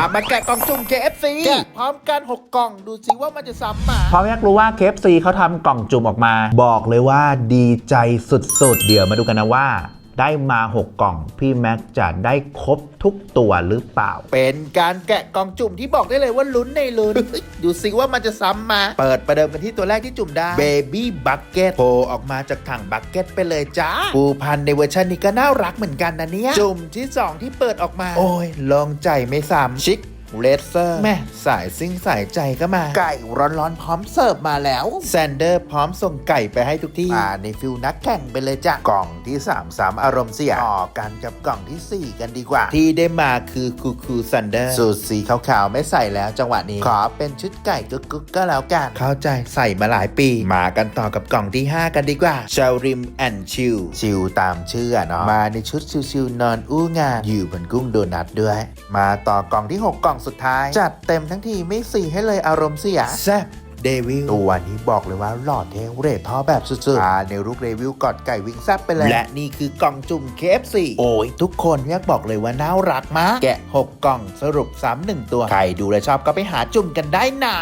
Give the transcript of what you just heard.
ามาแกะกล่องจุ่ม KFC แกะพร้อมกัน 6 กล่องดูสิว่ามันจะซ้ำมาเพราะอยากรู้ว่า KFC เขาทำกล่องจุ่มออกมา บอกเลยว่าดีใจสุดๆ เดี๋ยวมาดูกันนะว่า ได้มา 6 กล่อง พี่แม็กจะได้ครบทุกตัวหรือเปล่า เป็นการแกะกล่องจุ่มที่บอกได้เลยว่าลุ้นในลุ้น ดูสิว่ามันจะซ้ำมา เปิดประเดิมกันที่ตัวแรกที่จุ่มได้ Baby Bucket โผล่ออกมาจากถังบักเก็ตไปเลยจ้าปูพันในเวอร์ชันนี้ก็น่ารักเหมือนกันนะเนี่ย จุ่มที่ 2 ที่เปิดออกมา โอ้ยลองใจไม่ซ้ำชิค เลเซอร์แม่สายซิ่งสายใจก็มา ไก่ร้อนๆพร้อมเสิร์ฟมาแล้วแซนเดอร์พร้อมส่งไก่ไปให้ทุกที่อ่าในฟิลนักแข่งไปเลยจ้ะกล่องที่3 3อารมณ์เสียต่อกันกับกล่องทีสี่ 4 กันดีกว่า ที่ได้มาคือคูคูซันเดอร์สูตรสีขาวๆ ไม่ใส่แล้วจังหวะนี้ ขอเป็นชุดไก่กุ๊กกุ๊กก็แล้วกัน เข้าใจใส่มาหลายปี มากันต่อกับกล่องที่ 5 กันดีกว่าชาริมแอนชิลชิลตามชื่ออะเนาะมาในชุดชิลๆนอนอู้งานอยู่บนกุ้งโดนัทด้วย มาต่อกล่องที่ 6 กล่องสุดท้าย จัดเต็มทั้งทีไม่สีให้เลยอารมณ์เสียแซ่บเดวิลตัวนี้บอกเลยว่าหล่อเท่เรทท่อแบบสุดๆอ่าในรูปเดวิลกอดไก่วิ่งแซบไปเลย และนี่คือกล่องจุ่ม KFC โอ้ย ทุกคนอยากบอกเลยว่าน่ารักมาก แกะ 6 กล่องสรุปซ้ำหนึ่งตัว ใครดูและชอบก็ไปหาจุ่มกันได้นะ